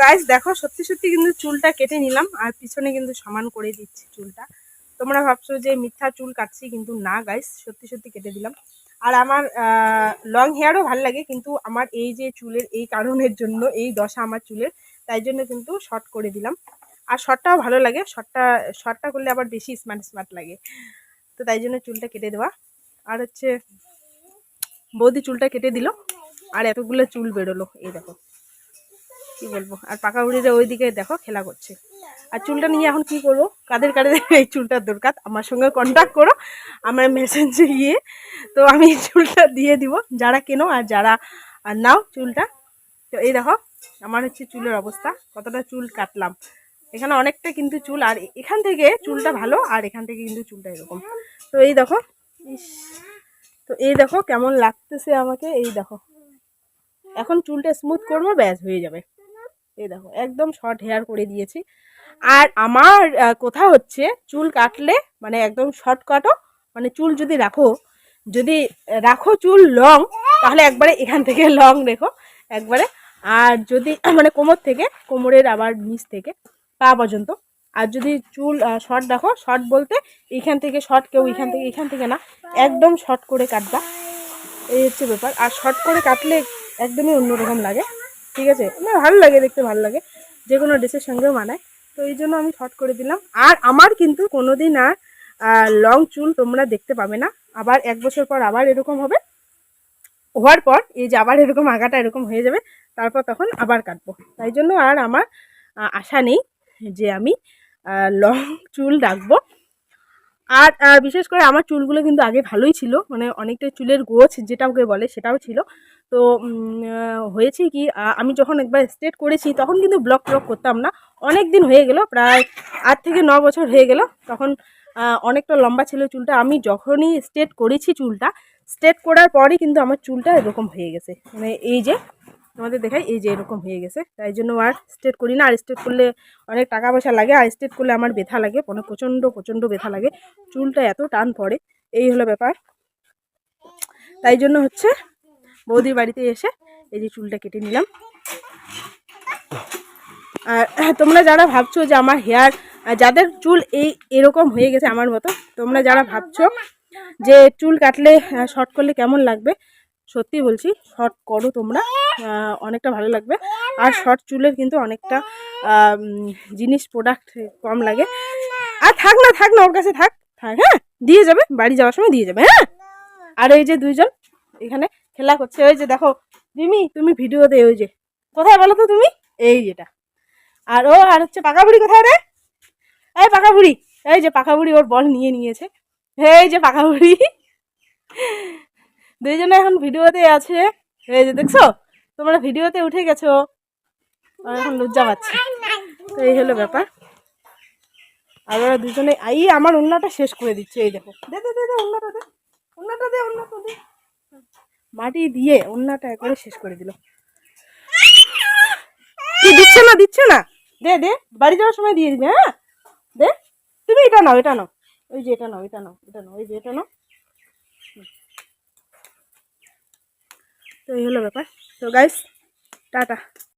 Guys দেখো, সত্যি সত্যি কিন্তু চুলটা কেটে নিলাম আর পিছনে কিন্তু সমান করে দিচ্ছি চুলটা। তোমরা ভাবছ যে মিথ্যা চুল কাটছি, কিন্তু না গাইস সত্যি সত্যি কেটে দিলাম। আর আমার লং হেয়ারও ভালো লাগে, কিন্তু আমার এই যে চুলের, এই কারণের জন্য, এই দশা আমার চুলের, তাই জন্য কিন্তু শর্ট করে দিলাম। আর শর্টটাও ভালো লাগে শর্টটা শর্টটা করলে আবার বেশি স্মার্ট স্মার্ট লাগে। তো তাই জন্য চুলটা কেটে দেওয়া। আর হচ্ছে, বৌদি চুলটা কেটে দিল, আর এতগুলো চুল বেরোলো, এই দেখো। কি বলব? আর পাকা বুড়িরা ওইদিকে দেখো, খেলা করছে। আর চুলটা নিয়ে এখন কি করব? কাদের কাদের এই চুলটার দরকার? আমার সঙ্গে কন্ট্যাক্ট করো। আমার মেসেঞ্জে গিয়ে তো আমি চুলটা দিয়ে দিব। যারা কেনো আর যারা আর নাও চুলটা। তো এই দেখো, আমার হচ্ছে চুলের অবস্থা। কতটা চুল কাটলাম। এখানে অনেকটা কিন্তু চুল, আর এখান থেকে চুলটা ভালো, আর এখান থেকে কিন্তু চুলটা এরকম। তো এই দেখো তো এই দেখো কেমন লাগতেছে আমাকে। এই দেখো। এখন চুলটা স্মুথ করব, ব্যাস হয়ে যাবে। এই দেখো, একদম শর্ট হেয়ার করে দিয়েছি। আর আমার কথা হচ্ছে, চুল কাটলে মানে একদম শর্ট কাটো মানে চুল যদি রাখো যদি রাখো চুল লং তাহলে একবারে এখান থেকে লং রেখো একবারে। আর যদি মানে কোমর থেকে, কোমরের আবার নিচ থেকে, পা পর্যন্ত। আর যদি চুল শর্ট রাখো শর্ট বলতে এইখান থেকে শর্ট কেউ এখান থেকে এখান থেকে না, একদম শর্ট করে কাটবা। এই হচ্ছে ব্যাপার। আর শর্ট করে কাটলে একদমই অন্যরকম লাগে। ঠিক আছে? মানে ভালো লাগে দেখতে, ভালো লাগে। যে কোনো ড্রেসের সঙ্গেও মানায়। তো এই জন্য আমি শর্ট করে দিলাম। আর আমার কিন্তু কোনোদিন আর লং চুল তোমরা দেখতে পাবে না। আবার এক বছর পর আবার এরকম হবে। হওয়ার পর এই যে আবার এরকম আগাটা এরকম হয়ে যাবে। তারপর তখন আবার কাটবো। তাই জন্য আর আমার আশা নেই যে আমি লং চুল রাখব। আর বিশেষ করে আমার চুলগুলো কিন্তু আগে ভালোই ছিল মানে অনেকটা চুলের গোছ যেটা ওকে বলে সেটাও ছিল। তো হয়েছে কি আমি যখন একবার স্ট্রেট করেছি তখন কিন্তু ব্লক ব্লক করতাম না। অনেক দিন হয়ে গেল, প্রায় আট থেকে ন বছর হয়ে গেল তখন অনেকটা লম্বা ছিল চুলটা। আমি যখনই স্ট্রেট করেছি চুলটা, স্ট্রেট করার পরই কিন্তু আমার চুলটা এরকম হয়ে গেছে। মানে এই যে তোমাদের দেখাই, এই যে এরকম হয়ে গেছে। তাই জন্য আর স্ট্রেট করি না। আর স্ট্রেট করলে অনেক টাকা পয়সা লাগে, আর স্ট্রেট করলে আমার ব্যথা লাগে মানে প্রচণ্ড প্রচণ্ড ব্যথা লাগে। চুলটা এত টান পড়ে, এই হলো ব্যাপার। তাই জন্য হচ্ছে বৌদির বাড়িতে এসে এই যে চুলটা কেটে নিলাম। আর তোমরা যারা ভাবছ যে আমার হেয়ার যাদের চুল এই এরকম হয়ে গেছে আমার মতো, তোমরা যারা ভাবছ যে চুল কাটলে শর্ট করলে কেমন লাগবে, সত্যি বলছি শর্ট করো তোমরা। অনেকটা ভালো লাগবে। আর শর্ট চুলের কিন্তু অনেকটা জিনিস প্রোডাক্ট কম লাগে। আর থাক না থাক না, ওর কাছে থাক। থাক হ্যাঁ? দিয়ে যাবে, বাড়ি যাওয়ার সময় দিয়ে যাবে হ্যাঁ? আর এই যে দুইজন, এখানে খেলা করছে। ওই যে দেখো, রিমি, তুমি ভিডিওতে ওই যে। কোথায় বলো তো তুমি? এই যেটা। আর ও, আর হচ্ছে পাকা বুড়ি কোথায় রে? এই পাকা বুড়ি এই যে পাকা বুড়ি ওর বল নিয়ে নিয়েছে। এই যে পাকা বুড়ি দুইজনে এখন ভিডিওতে আছে। এই যে দেখছ? তোমরা ভিডিওতে উঠে গেছো? এখন লজ্জা পাচ্ছে। তো এই হলো ব্যাপার। আর ওরা দুজনে এই আমার অন্যটা শেষ করে দিচ্ছে। এই দেখো। দে দে দে দে দে। দে মাটি দিয়ে অন্যটা একবারে শেষ করে দিল। দিচ্ছে না দিচ্ছে না। দে দে, বাড়ি যাওয়ার সময় দিয়ে দিবে হ্যাঁ? দে, তুমি এটা নাও এটা নাও। ওই যে এটা নাও এটা নাও এটা নাও, ওই যে এটা নাও। তো এই হলো ব্যাপার। তো গাইস টাটা